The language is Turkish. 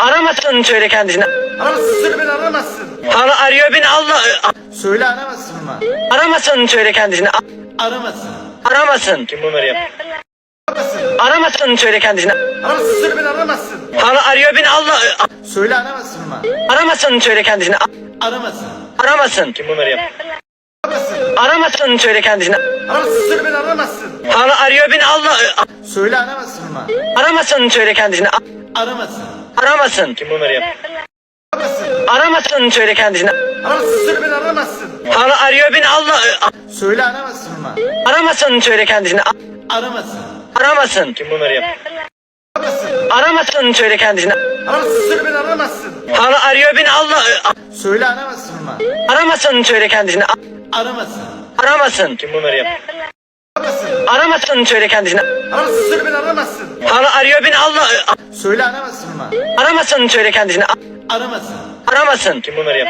Aramasın söyle kendisine. Aramazsın söyle beni aramazsın. Hala arıyor beni Allah. Söyle aramazsın mı? Aramasın söyle kendisine. Aramasın. Aramasın. Kim bunları yap? Aramasın. Aramasın söyle kendisine. Aramazsın söyle beni aramazsın. Hala arıyor beni Allah. Söyle aramazsın mı? Aramasın söyle kendisine. Aramasın. Aramasın. Kim bunları yap? Aramasın. Aramasın söyle kendisine. Aramazsın söyle beni aramazsın. Hala arıyor beni Allah. Söyle aramazsın mı? Aramasın söyle kendisine. Aramasın. Aramasın. Kim bunları yap? Aramasın. Aramasın söyle kendisine. Aramazsın söyle beni aramazsın. Hala arıyor beni Allah. Söyle aramazsın mı? Aramasın söyle kendisine. Aramasın. Aramasın. Kim bunları yap? Aramasın. Aramasın söyle kendisine. Aramazsın söyle beni aramazsın. Hala arıyor beni Allah. Söyle aramazsın mı? Aramasın söyle kendisine. Aramasın. Aramasın. Kim bunları yap? Aramasın. Aramasın söyle kendisine. Aramazsın söyle beni aramazsın. Hala arıyor beni Allah. Söyle aramazsın mı? Aramasın söyle kendisine. Aramasın. Aramasın. Kim bunları yap?